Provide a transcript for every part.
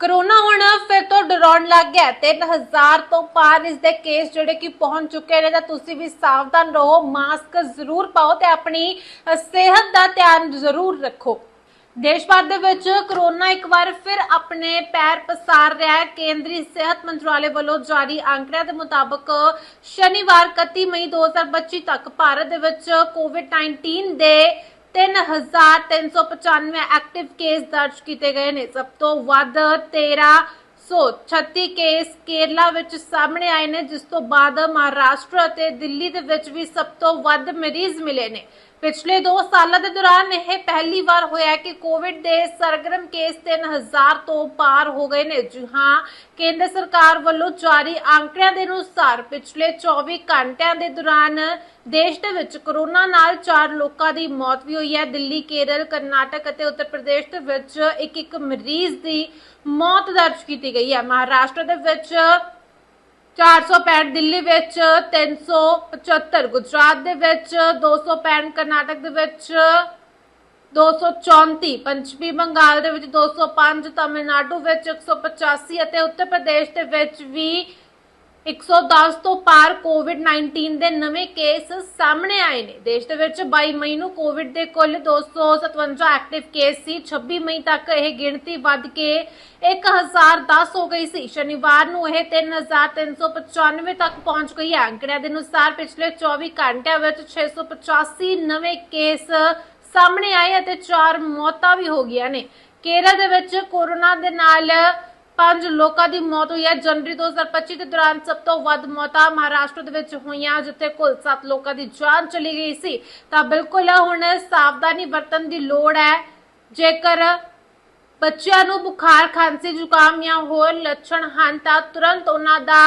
Corona ਹੁਣ ਫਿਰ ਤੋਂ ਡਰਾਉਣ ਲੱਗ ਗਿਆ 3000 ਤੋਂ ਪਾਰ ਇਸ ਦੇ ਕੇਸ ਜਿਹੜੇ ਕਿ ਪਹੁੰਚ ਚੁੱਕੇ ਨੇ, ਤਾਂ ਤੁਸੀਂ ਵੀ ਸਾਵਧਾਨ ਰਹੋ, ਮਾਸਕ ਜ਼ਰੂਰ ਪਾਓ ਤੇ ਆਪਣੀ ਸਿਹਤ ਦਾ ਧਿਆਨ ਜ਼ਰੂਰ ਰੱਖੋ। ਦੇਸ਼ ਭਰ ਦੇ ਵਿੱਚ ਕਰੋਨਾ ਇੱਕ ਵਾਰ ਫਿਰ ਆਪਣੇ ਪੈਰ ਪਸਾਰ ਰਿਹਾ ਹੈ। ਕੇਂਦਰੀ ਸਿਹਤ ਮੰਤਰਾਲੇ ਵੱਲੋਂ ਜਾਰੀ ਅੰਕੜਿਆਂ ਦੇ ਮੁਤਾਬਕ ਸ਼ਨੀਵਾਰ 31 ਮਈ 2025 ਤੱਕ ਭਾਰਤ ਦੇ ਵਿੱਚ ਕੋਵਿਡ-19 ਦੇ 3395 ਐਕਟਿਵ ਕੇਸ ਦਰਜ ਕੀਤੇ ਗਏ ਨੇ। ਸਭ ਤੋਂ ਵੱਧ 1336 ਕੇਸ ਕੇਰਲਾ ਵਿੱਚ ਸਾਹਮਣੇ ਆਏ ਨੇ, ਜਿਸ ਤੋਂ ਬਾਅਦ ਮਹਾਰਾਸ਼ਟਰ ਅਤੇ ਦਿੱਲੀ ਦੇ ਵਿੱਚ ਵੀ ਸਭ ਤੋਂ ਵੱਧ ਮਰੀਜ਼ ਮਿਲੇ ਨੇ। ਪਿਛਲੇ 2 ਸਾਲਾਂ ਦੇ ਦੌਰਾਨ ਇਹ ਪਹਿਲੀ ਵਾਰ ਹੋਇਆ ਕਿ ਕੋਵਿਡ ਦੇ ਸਰਗਰਮ ਕੇਸ 3000 ਤੋਂ ਪਾਰ ਹੋ ਗਏ ਨੇ। ਜੀ ਹਾਂ, ਕੇਂਦਰ ਸਰਕਾਰ ਵੱਲੋਂ ਜਾਰੀ ਅੰਕੜਿਆਂ ਦੇ ਅਨੁਸਾਰ ਪਿਛਲੇ 24 ਘੰਟਿਆਂ ਦੇ ਦੌਰਾਨ ਦੇਸ਼ ਦੇ ਵਿੱਚ ਕਰੋਨਾ ਨਾਲ 4 ਲੋਕਾਂ ਦੀ ਮੌਤ ਵੀ ਹੋਈ ਹੈ। ਦਿੱਲੀ, ਕੇਰਲ, ਕਰਨਾਟਕ ਅਤੇ ਉੱਤਰ ਪ੍ਰਦੇਸ਼ ਦੇ ਵਿੱਚ ਇੱਕ ਇੱਕ ਮਰੀਜ਼ ਦੀ ਮੌਤ ਦਰਜ ਕੀਤੀ ਗਈ ਹੈ। ਮਹਾਰਾਸ਼ਟਰ ਦੇ ਵਿੱਚ 465 ਦਿੱਲੀ ਵਿੱਚ 375 ਗੁਜਰਾਤ ਦੇ ਵਿੱਚ 265 ਕਰਨਾਟਕ ਦੇ ਵਿੱਚ 234 ਪੰਚਮੀ ਬੰਗਾਲ ਦੇ ਵਿੱਚ 205 ਤਾਮਿਲਨਾਡੂ ਵਿੱਚ 185 ਅਤੇ ਉੱਤਰ ਪ੍ਰਦੇਸ਼ ਦੇ ਵਿੱਚ ਵੀ 110 ਤੋਂ ਪਾਰ ਕੋਵਿਡ-19 ਦੇ ਨਵੇਂ ਕੇਸ ਸਾਹਮਣੇ ਆਏ ਨੇ। ਦੇਸ਼ ਦੇ ਵਿੱਚ 22 ਮਈ ਨੂੰ ਕੋਵਿਡ ਦੇ ਕੁੱਲ 257 ਐਕਟਿਵ ਕੇਸ ਸੀ। 26 ਮਈ ਤੱਕ ਇਹ ਗਿਣਤੀ ਵੱਧ ਕੇ 1010 ਹੋ ਗਈ ਸੀ। ਸ਼ਨੀਵਾਰ ਨੂੰ ਇਹ 3395 ਤੱਕ ਪਹੁੰਚ ਗਈ ਹੈ। ਅੰਕੜਿਆਂ ਦੇ ਅਨੁਸਾਰ ਪਿਛਲੇ 24 ਘੰਟਿਆਂ ਵਿੱਚ 685 ਨਵੇਂ ਕੇਸ ਸਾਹਮਣੇ ਆਏ ਅਤੇ 4 ਮੌਤਾਂ ਵੀ ਹੋ ਗਈਆਂ ਨੇ। ਕੇਰਲ ਦੇ ਵਿੱਚ ਕੋਰੋਨਾ ਦੇ ਨਾਲ ਪੰਜ ਲੋਕਾਂ ਦੀ ਮੌਤ ਹੋਈ ਹੈ। ਜਨਵਰੀ 2025 ਦੇ ਦੌਰਾਨ ਸਭ ਤੋਂ ਵੱਧ ਮੌਤਾਂ ਮਹਾਰਾਸ਼ਟਰ ਦੇ ਵਿੱਚ ਹੋਈਆਂ, ਜਿੱਥੇ ਕੁੱਲ 7 ਲੋਕਾਂ ਦੀ ਜਾਨ ਚਲੀ ਗਈ ਸੀ। ਤਾਂ ਬਿਲਕੁਲ ਹੁਣ ਸਾਵਧਾਨੀ ਵਰਤਣ ਦੀ ਲੋੜ ਹੈ। ਜੇਕਰ ਬੱਚਿਆਂ ਨੂੰ ਬੁਖਾਰ, ਖਾਂਸੀ, ਜ਼ੁਕਾਮ ਜਾਂ ਹੋਰ ਲੱਛਣ ਹਨ, ਤਾਂ ਤੁਰੰਤ ਉਹਨਾਂ ਦਾ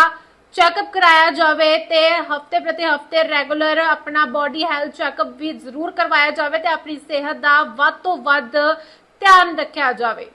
ਚੈੱਕਅਪ ਕਰਾਇਆ ਜਾਵੇ ਤੇ ਹਫ਼ਤੇ ਪ੍ਰਤੀ ਹਫ਼ਤੇ ਰੈਗੂਲਰ ਆਪਣਾ ਬਾਡੀ ਹੈਲਥ ਚੈੱਕਅਪ ਵੀ ਜ਼ਰੂਰ ਕਰਵਾਇਆ ਜਾਵੇ ਤੇ ਆਪਣੀ ਸਿਹਤ ਦਾ ਵੱਧ ਤੋਂ ਵੱਧ ਧਿਆਨ ਰੱਖਿਆ ਜਾਵੇ।